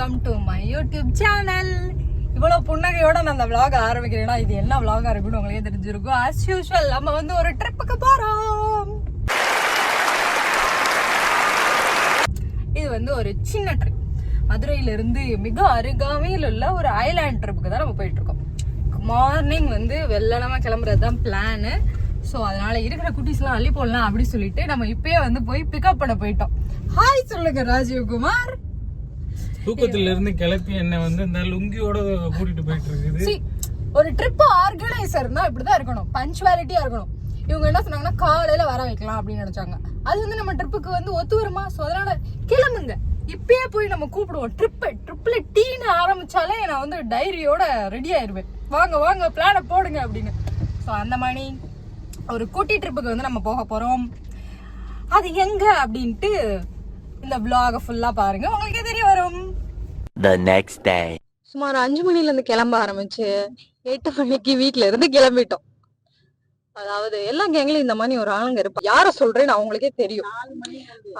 Welcome to my YouTube channel இவ்வளவு புன்னகையோட நான் அந்த vlog ஆரம்பிக்கிறேன்னா இது என்ன vlog இருக்குன்னு உங்களுக்கே தெரிஞ்சிருக்கும். ஆஸ் யூஷுவல் நம்ம வந்து ஒரு ட்ரிப்புக்கு போறோம். இது வந்து ஒரு சின்ன ட்ரிப் மதுரையிலிருந்து மிக அருகாமையில் உள்ள ஒரு ஐலாண்ட் ட்ரிப்புக்கு தான் நம்ம போயிட்டு இருக்கோம் மார்னிங் வந்து வெள்ளனமா கிளம்புறது தான் பிளானு ஸோ அதனால இருக்கிற குட்டீஸ்லாம் அள்ளி போடலாம் அப்படின்னு சொல்லிட்டு நம்ம இப்பயே வந்து போய் பிக்கப் பண்ண போயிட்டோம். ஹாய் சொல்லுங்க ராஜீவ்குமார். தூக்கத்துல இருந்து கிளப்பி என்ன வந்து இந்த லுங்கியோட கூட்டிட்டு போயிட்டு இருக்குது ஒரு ட்ரிப் ஆர்கனைசர்னா இப்படிதான் இருக்கணும். பஞ்சுவாலிட்டியா இருக்கணும். இவங்க என்ன சொன்னாங்கன்னா காலையில வர வைக்கலாம் அப்படின்னு நினைச்சாங்க. அது வந்து நம்ம ட்ரிப்புக்கு வந்து ஒத்து வருமா ஸோ அதனால கிளம்புங்க. இப்பயே போய் நம்ம கூப்பிடுவோம். ட்ரிப்பு ட்ரிப்ல டீன்னு ஆரம்பிச்சாலே நான் வந்து டைரியோட ரெடி ஆயிருவேன். வாங்க வாங்க பிளானை போடுங்க அப்படின்னு. ஸோ அந்த மாதிரி ஒரு குட்டி ட்ரிப்புக்கு வந்து நம்ம போக போறோம். அது எங்க அப்படின்ட்டு இந்த vlog ஃபுல்லா பாருங்க. உங்களுக்கு The next day. சுமார் அஞ்சு மணில இருந்து கிளம்ப ஆரம்பிச்சு எட்டு மணிக்கு வீட்ல இருந்து கிளம்பிட்டோம். அதாவது எல்லா கேங்லயும் இந்த மாதிரி ஒரு ஆளுங்க இருப்பா யார சொல்றேன்னு அவங்களுக்கே தெரியும்.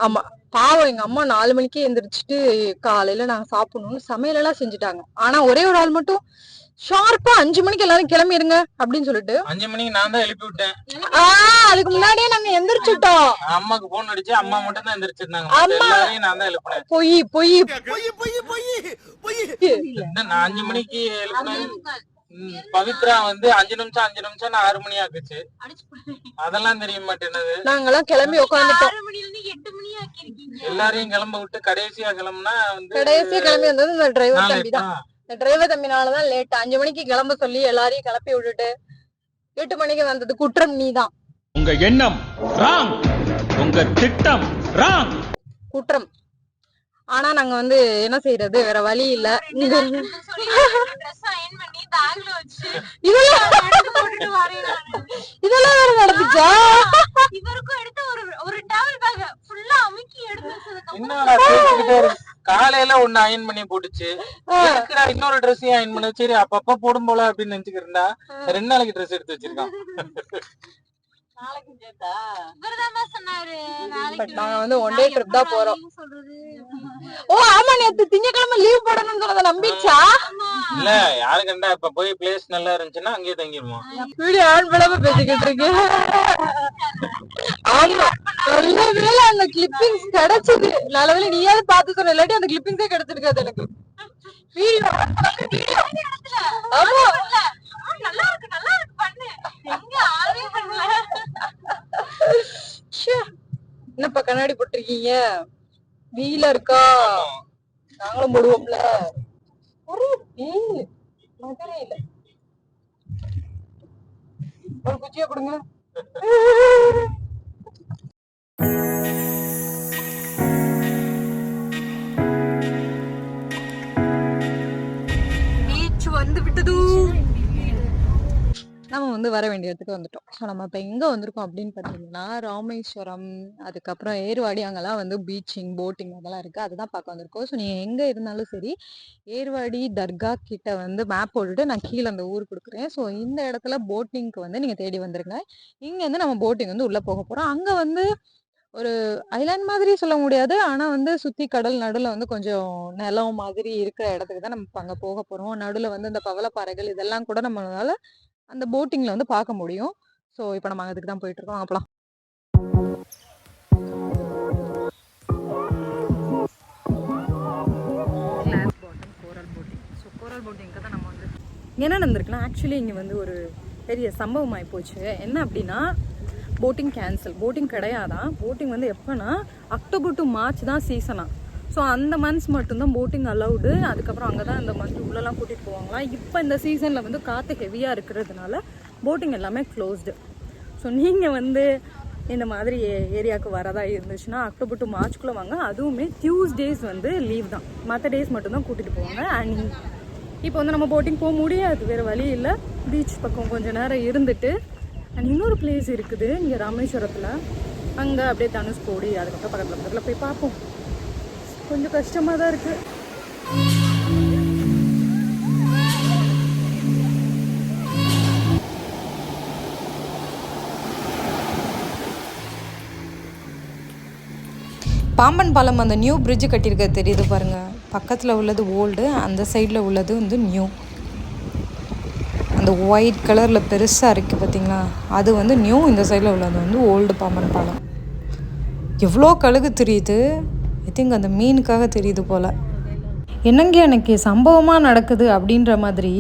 ஆமா பாவம் எங்க அம்மா நாலு மணிக்கே எந்திரிச்சிட்டு காலையில நாங்க சாப்பிடணும்னு சமையல் எல்லாம் செஞ்சுட்டாங்க. ஆனா ஒரே ஒரு ஆள் மட்டும் ஷார்ப்பா அஞ்சு மணிக்கு எல்லாரும் கிளம்பிருங்க அப்படின்னு சொல்லிட்டு. அஞ்சு மணிக்கு நான் தான் எழுப்பி விட்டேன். ஆஹ் அதுக்கு முன்னாடியே நாங்க எந்திரிச்சிட்டோம். அம்மாக்கு போன் அடிச்சு அம்மா மட்டும் தான் எந்திரிச்சிருந்தாங்க. அம்மா. நான் தான் எழுப்பினேன். பொய் பொய். இந்த நான் அஞ்சு மணிக்கு எழுப்பினேன். பவித்ரா வந்து அஞ்சு நிமிஷம் அஞ்சு நிமிஷம் நான் ஆறு மணி ஆக்குச்சு. அதெல்லாம் தெரிய மாட்டேனது நாங்கெல்லாம் கிளம்பி உட்காந்துட்டோம் எல்லாரையும் கிளம்ப விட்டு கடைசியா கிளம்புனா வந்து கடைசியா கிளம்பி வந்தது இந்த டிரைவர் தம்பி தான். இந்த டிரைவர் தம்பினாலதான் லேட் அஞ்சு மணிக்கு கிளம்ப சொல்லி எல்லாரையும் கிளப்பி விட்டுட்டு எட்டு மணிக்கு வந்தது குற்றம் நீதான். உங்க எண்ணம் ராங் உங்க திட்டம் ராங் குற்றம். ஆனா நாங்க வந்து என்ன செய்யறது வேற வழி இல்ல. இதெல்லாம் இதெல்லாம் வேற நடந்துச்சா? இவருக்கும் எடுத்து ஒரு ஒரு டவல் பேக் ஃபுல்லா அமுக்கி எடுத்து காலையில ஒண்ணு அயன் பண்ணி போட்டுச்சு. இன்னொரு ட்ரெஸ்ஸையும் அயன் பண்ண? சரி அப்பப்ப போடும் போல அப்படின்னு நினைச்சுக்கிறா ரெண்டு நாளைக்கு ட்ரெஸ் எடுத்து வச்சிருக்கான். நாங்க வந்து ஒன் டே ட்ரிப் தான் போறோம். ஓ ஆமா நேத்து திங்கக்கிழமை லீவ் போடணும்னு சொன்னதை நம்பிச்சா இல்ல யாரு கண்டா இப்ப போய் பிளேஸ் நல்லா இருந்துச்சுன்னா அங்கேயே தங்கிடுவோம் வீடியோ ஆன் பண்ணாம பேசிக்கிட்டு இருக்கு. ஆமா அந்த கிளிப்பிங்ஸ் கிடைச்சது. நல்ல வேளை நீயாவது சொன்ன இல்லாட்டி அந்த கிளிப்பிங்ஸே கிடைச்சிருக்காது எனக்கு. வீடியோ ஆமா ஆ, நல்லா இருக்கு நல்லா இருக்கு பண்ணு எங்க ஆளே பண்ணல ச்சே. என்னப்பா கண்ணாடி போட்டிருக்கீங்க. வெயிலா இருக்கா? நாங்களும் போடுவோம்ல. ஒரே வெயில் மதுரையில ஒரு குச்சியை கொடுங்க. பீச் வந்து விட்டது. நம்ம வந்து வர வேண்டிய இடத்துக்கு வந்துட்டோம். ஸோ நம்ம இப்போ எங்கே வந்திருக்கோம் அப்படின்னு பார்த்தீங்கன்னா ராமேஸ்வரம் அதுக்கப்புறம் ஏர்வாடி அங்கெல்லாம் வந்து பீச்சிங் போட்டிங் அதெல்லாம் இருக்குது அதுதான் பார்க்க வந்திருக்கோம். ஸோ நீங்கள் எங்கே இருந்தாலும் சரி ஏர்வாடி தர்கா கிட்ட வந்து மேப் போட்டுட்டு நான் கீழே அந்த ஊர் கொடுக்குறேன். ஸோ இந்த இடத்துல போட்டிங்க்கு வந்து நீங்கள் தேடி வந்துருங்க. இங்கேருந்து நம்ம போட்டிங் வந்து உள்ளே போக போகிறோம் அங்கே வந்து ஒரு ஐலாண்ட் மாதிரி சொல்ல முடியாது. ஆனால் வந்து சுற்றி கடல் நடுவில் வந்து கொஞ்சம் நிலம் மாதிரி இருக்கிற இடத்துக்கு தான் நம்ம இப்போ அங்கே போக போகிறோம் நடுவில் வந்து இந்த பவளப்பாறைகள் இதெல்லாம் கூட நம்மளால அந்த போட்டிங்கில் வந்து பார்க்க முடியும். ஸோ இப்போ நம்ம அதுக்கு தான் போயிட்டு இருக்கோம் வாங்க போலாம். Glass bottom coral boating so coral போட்டிங்க்கு தான் நம்ம வந்து என்ன நடந்திருக்குன்னா ஆக்சுவலி இங்கே வந்து ஒரு பெரிய சம்பவம் ஆகி போச்சு என்ன அப்படின்னா போட்டிங் கேன்சல் போட்டிங் கிடையாதான் போட்டிங் வந்து எப்போனா அக்டோபர் டு மார்ச் தான் சீசனா ஸோ அந்த மந்த்ஸ் மட்டும்தான் போட்டிங் அலௌடு அதுக்கப்புறம் அங்கே தான் இந்த மந்த் உள்ளெல்லாம் கூட்டிகிட்டு போவாங்களாம் இப்போ இந்த சீசனில் வந்து காற்று ஹெவியாக இருக்கிறதுனால போட்டிங் எல்லாமே க்ளோஸ்டு ஸோ நீங்கள் வந்து இந்த மாதிரி ஏரியாவுக்கு வரதா இருந்துச்சுன்னா அக்டோபர் டு மார்ச்குள்ளே வாங்க. அதுவுமே டியூஸ்டேஸ் வந்து லீவ் தான். மற்ற டேஸ் மட்டும்தான் கூட்டிகிட்டு போவாங்க. அண்ட் இப்போ வந்து நம்ம போட்டிங் போக முடியாது. வேறு வழி இல்லை. பீச் பக்கம் கொஞ்சம் நேரம் இருந்துட்டு அண்ட் இன்னொரு பிளேஸ் இருக்குது இங்கே ராமேஸ்வரத்தில். அங்கே அப்படியே தனுஷ்கோடி அதுக்கப்புறம் பக்கத்தில் பக்கத்தில் போய் பார்ப்போம். கொஞ்சம் கஷ்டமாக தான் இருக்குது பாம்பன் பாலம் அந்த நியூ பிரிட்ஜ் கட்டியிருக்க தெரியுது பாருங்கள் பக்கத்தில் உள்ளது ஓல்டு அந்த சைடில் உள்ளது வந்து நியூ அந்த ஒயிட் கலரில் பெருசாக இருக்குது பார்த்தீங்களா அது வந்து நியூ இந்த சைடில் உள்ளது வந்து ஓல்டு பாம்பன் பாலம் எவ்வளோ கழுகு தெரியுது? ஐ திங்க் அந்த மீனுக்காக தெரியுது போல். என்னங்க எனக்கு சம்பவமாக நடக்குது அப்படின்ற மாதிரி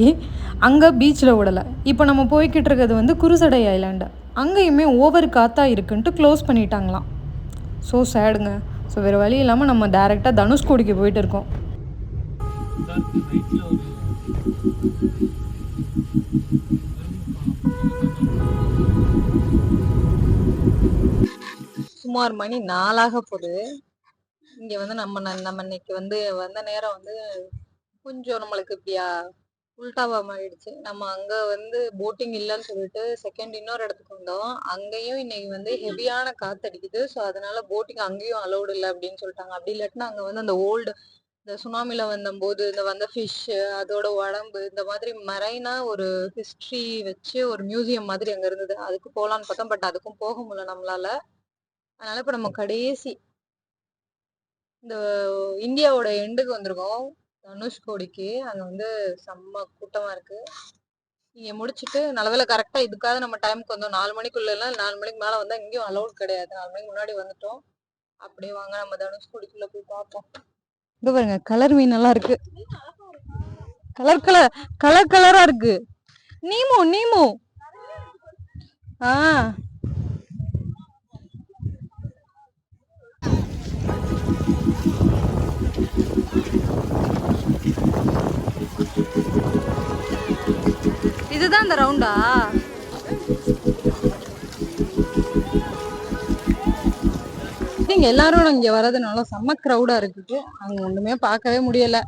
அங்கே பீச்சில் விடலை. இப்போ நம்ம போய்கிட்டு இருக்கிறது வந்து குருசடை ஐலாண்டு அங்கேயுமே ஓவர் காத்தா இருக்குன்ட்டு க்ளோஸ் பண்ணிட்டாங்களாம். ஸோ சேடுங்க ஸோ வேறு வழி இல்லாமல் நம்ம டேரெக்டாக தனுஷ்கோடிக்கு போயிட்டு இருக்கோம். சுமார் மணி நாளாக போகுது. இங்கே வந்து நம்ம நம்ம இன்னைக்கு வந்து வந்த நேரம் வந்து கொஞ்சம் நம்மளுக்கு இப்படியா உல்டாவா மாறிடுச்சு. நம்ம அங்க வந்து போட்டிங் இல்லைன்னு சொல்லிட்டு செகண்ட் இன்னொரு இடத்துக்கு வந்தோம். அங்கேயும் இன்னைக்கு வந்து ஹெவியான காத்தடிக்குது ஸோ அதனால போட்டிங் அங்கேயும் அலௌடு இல்லை அப்படின்னு சொல்லிட்டாங்க. அப்படி இல்லாட்டினா அங்க வந்து அந்த ஓல்டு இந்த சுனாமில வந்தபோது இந்த வந்த ஃபிஷ் அதோட உடம்பு இந்த மாதிரி மரைனா ஒரு ஹிஸ்டரி வச்சு ஒரு மியூசியம் மாதிரி அங்க இருந்தது. அதுக்கு போகலான்னு பார்த்தோம். பட் அதுக்கும் போக முடியல நம்மளால. அதனால இப்ப நம்ம கடைசி இந்த இந்தியாவோட எண்டுக்கு வந்திருக்கோம். தனுஷ்கோடிக்கு அங்க வந்து செம்ம கூட்டமா இருக்கு. நீங்க முடிச்சிட்டு நல்லவேளை கரெக்டா இதுக்காக நம்ம டைமுக்கு வந்தோம். நாலு மணிக்குள்ள எல்லாம் நாலு மணிக்கு மேல வந்தா இங்கேயும் அலௌட் கிடையாது. நாலு மணிக்கு முன்னாடி வந்துட்டோம். அப்படியே வாங்க நம்ம தனுஷ்கோடிக்குள்ள போய் பார்ப்போம். இங்க பாருங்க கலர் மீன் நல்லா இருக்கு. கலர் கலர் கலர் கலரா இருக்கு. Nemo Nemo. ஆ. இதுதான் அந்த ரவுண்டா நீங்க எல்லாரும் இங்க வர்றதுனால செம்ம க்ரௌடா இருக்குது அங்க ஒண்ணுமே பார்க்கவே முடியல.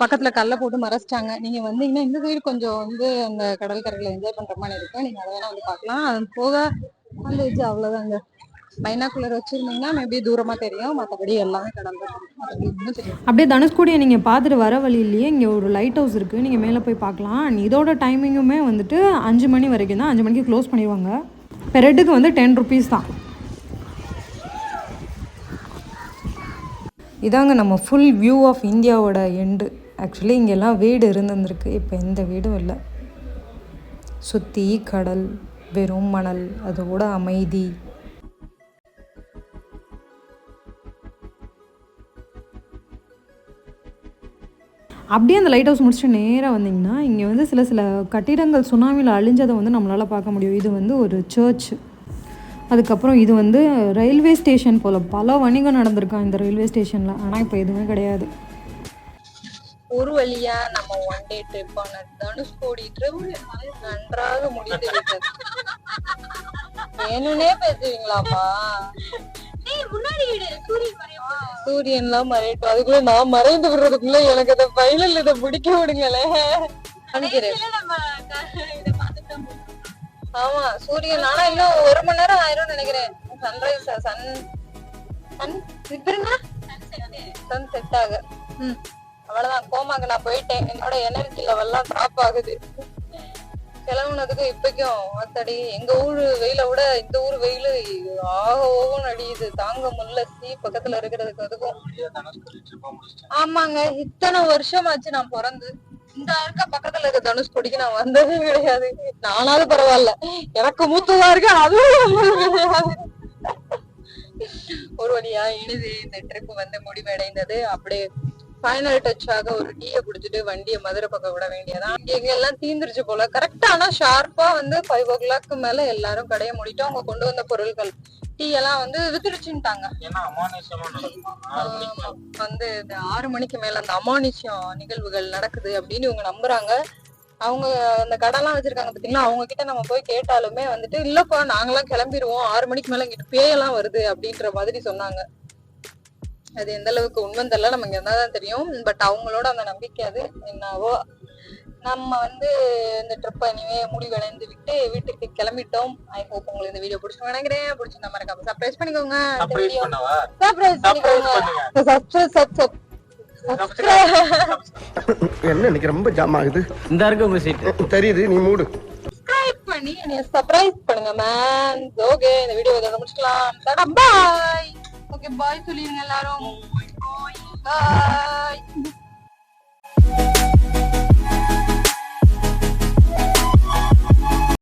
பக்கத்துல கல்ல போட்டு மறைச்சிட்டாங்க. நீங்க வந்தீங்கன்னா இந்த சைடு கொஞ்சம் வந்து அந்த கடற்கரையில என்ஜாய் பண்ற மாதிரி இருக்கும். நீங்க அதை வேணா வந்து பார்க்கலாம். அது போக அந்த இது அவ்வளவுதாங்க. பைனாக்குலர் வச்சிருந்தீங்கன்னா மேபி தூரமா தெரியும். மற்றபடி எல்லாமே கடந்து அப்படியே தனுஷ்கோடியை நீங்கள் பார்த்துட்டு வர வழியிலேயே இங்கே ஒரு லைட் ஹவுஸ் இருக்கு. நீங்கள் மேலே போய் பார்க்கலாம். And இதோட டைமிங்குமே வந்துட்டு அஞ்சு மணி வரைக்கும் தான் அஞ்சு மணிக்கு க்ளோஸ் பண்ணிடுவாங்க. பெரெட்டுக்கு வந்து டென் ருபீஸ் தான். இதாங்க நம்ம ஃபுல் வியூ ஆஃப் இந்தியாவோட எண்டு ஆக்சுவலி இங்கெல்லாம் வீடு இருந்திருக்கு இப்போ எந்த வீடும் இல்லை. சுற்றி கடல் வெறும் மணல். அதோட அமைதி. அப்படியே அந்த லைட் ஹவுஸ் முடிச்சுட்டு நேராக வந்தீங்கன்னா இங்கே வந்து சில சில கட்டிடங்கள் சுனாமியில் அழிஞ்சதை வந்து நம்மளால் பார்க்க முடியும். இது வந்து ஒரு சர்ச் அதுக்கப்புறம் இது வந்து ரயில்வே ஸ்டேஷன் போல் பல வணிகம் நடந்திருக்கான் இந்த ரயில்வே ஸ்டேஷனில் ஆனால் இப்போ எதுவுமே கிடையாது. ஒரு வழியா நம்ம ஒன் டே ட்ரிப் ஆன தனுஷ்கோடி ட்ரிப் நன்றாக முடிந்து விட்டது. வேணும்னே பேசுவீங்களாப்பா? டேய் முன்னாடி சூரியன்லாம் மறையட்டும். அதுக்குள்ள நான் மறைந்து விடுறதுக்குள்ள எனக்கு அந்த ஃபைனல் இதை பிடிக்க விடுங்களே பார்த்துட்டோம் ஆமா சூரியன். ஆனா இன்னும் ஒரு மணி நேரம் ஆயிரும் நினைக்கிறேன். சன்ரைஸ் சன் சன் இப்பருங்க சன் செட் ஆக. அவ்வளவுதான். கோமாக்கு நான் போயிட்டேன். என்னோட எனர்ஜி லெவல்லாம் டிராப் ஆகுது. கிளம்புனதுக்கு இப்பக்கும் ஆத்தடி எங்க ஊரு வெயில விட இந்த ஊர் வெயில் ஆக ஓகன்னு அடியுது. தாங்க முடியல. சீ பக்கத்துல இருக்கிறதுக்கு அதுக்கும். ஆமாங்க. இத்தனை வருஷம் ஆச்சு நான் பிறந்து. இந்த இருக்க பக்கத்துல இருக்க தனுஷ்கோடிக்கு நான் வந்ததே கிடையாது. நானாவது பரவாயில்ல. எனக்கு மூத்துவா இருக்கு அதுவும் கிடையாது. ஒரு வழியா இனிது இந்த ட்ரிப் வந்து முடிவடைந்தது. அப்படியே ஃபைனல் டச்சாக ஒரு டீயை குடிச்சிட்டு வண்டியை மதுரை பக்கம் விட வேண்டியதான். இங்க எல்லாம் தீந்துருச்சு போல. கரெக்டா ஆனா ஷார்ப்பா வந்து ஃபைவ் ஓ கிளாக் மேல எல்லாரும் கடையை மூடிட்டு அவங்க கொண்டு வந்த பொருட்கள் டீ எல்லாம் வந்து வித்துருச்சுட்டாங்க. வந்து இந்த ஆறு மணிக்கு மேல அந்த அமானுஷ்யம் நிகழ்வுகள் நடக்குது அப்படின்னு இவங்க நம்புறாங்க. அவங்க அந்த கடைலாம் வச்சிருக்காங்க பாத்தீங்களா? அவங்க கிட்ட நம்ம போய் கேட்டாலுமே வந்துட்டு இல்லப்பா நாங்கெல்லாம் கிளம்பிடுவோம் ஆறு மணிக்கு மேல இங்கிட்டு பேயெல்லாம் வருது அப்படின்ற மாதிரி சொன்னாங்க. அது எந்த அளவுக்கு உண்மை தெரியல. நம்ம இங்க இருந்தாதான் தெரியும். பட் அவங்களோட அந்த நம்பிக்கை அது என்னவோ. நம்ம வந்து இந்த ட்ரிப்பை இனிமே முடிவடைந்து விட்டு வீட்டுக்கு கிளம்பிட்டோம். ஐ ஹோப் உங்களுக்கு இந்த வீடியோ பிடிச்சிருக்கும் நினைக்கிறேன். பிடிச்சிருந்தா மறக்காம சர்ப்ரைஸ் பண்ணிக்கோங்க. சர்ப்ரைஸ் சர்ப்ரைஸ் சர்ப்ரைஸ் பண்ணிக்கோங்க. பண்ணுங்க. சப்ஸ்கிரைப் சப் என்ன இன்னைக்கு ரொம்ப ஜாம் ஆகுது. இந்த இருக்கு உங்க சீட் தெரியுது நீ மூடு. சப்ஸ்கிரைப் பண்ணி என்னைய சர்ப்ரைஸ் பண்ணுங்க மேன் ஓகே இந்த வீடியோ இதோட முடிச்சுக்கலாம். டாடா பாய் ஓகே பாய் சொல்லிருங்க எல்லாரும் பாய்